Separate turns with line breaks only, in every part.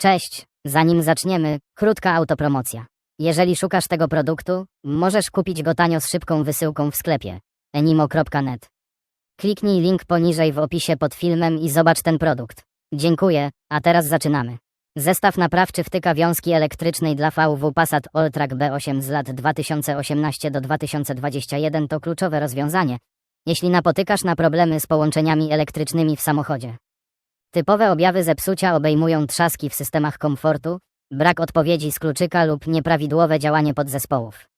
Cześć, zanim zaczniemy, krótka autopromocja. Jeżeli szukasz tego produktu, możesz kupić go tanio z szybką wysyłką w sklepie enimo.net. Kliknij link poniżej w opisie pod filmem i zobacz ten produkt. Dziękuję, a teraz zaczynamy. Zestaw naprawczy wtyka wiązki elektrycznej dla VW Passat Alltrack B8 z lat 2018 do 2021 to kluczowe rozwiązanie, jeśli napotykasz na problemy z połączeniami elektrycznymi w samochodzie. Typowe objawy zepsucia obejmują trzaski w systemach komfortu, brak odpowiedzi z kluczyka lub nieprawidłowe działanie podzespołów.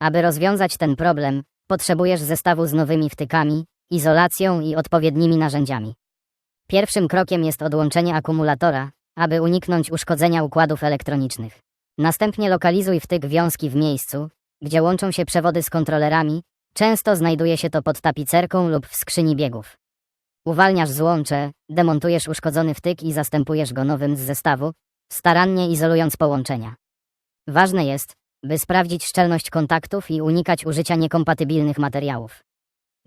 Aby rozwiązać ten problem, potrzebujesz zestawu z nowymi wtykami, izolacją i odpowiednimi narzędziami. Pierwszym krokiem jest odłączenie akumulatora, aby uniknąć uszkodzenia układów elektronicznych. Następnie lokalizuj wtyk wiązki w miejscu, gdzie łączą się przewody z kontrolerami, często znajduje się to pod tapicerką lub w skrzyni biegów. Uwalniasz złącze, demontujesz uszkodzony wtyk i zastępujesz go nowym z zestawu, starannie izolując połączenia. Ważne jest, by sprawdzić szczelność kontaktów i unikać użycia niekompatybilnych materiałów.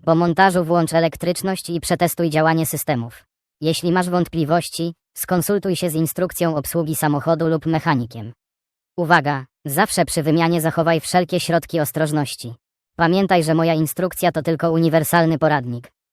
Po montażu włącz elektryczność i przetestuj działanie systemów. Jeśli masz wątpliwości, skonsultuj się z instrukcją obsługi samochodu lub mechanikiem. Uwaga, zawsze przy wymianie zachowaj wszelkie środki ostrożności. Pamiętaj, że moja instrukcja to tylko uniwersalny poradnik.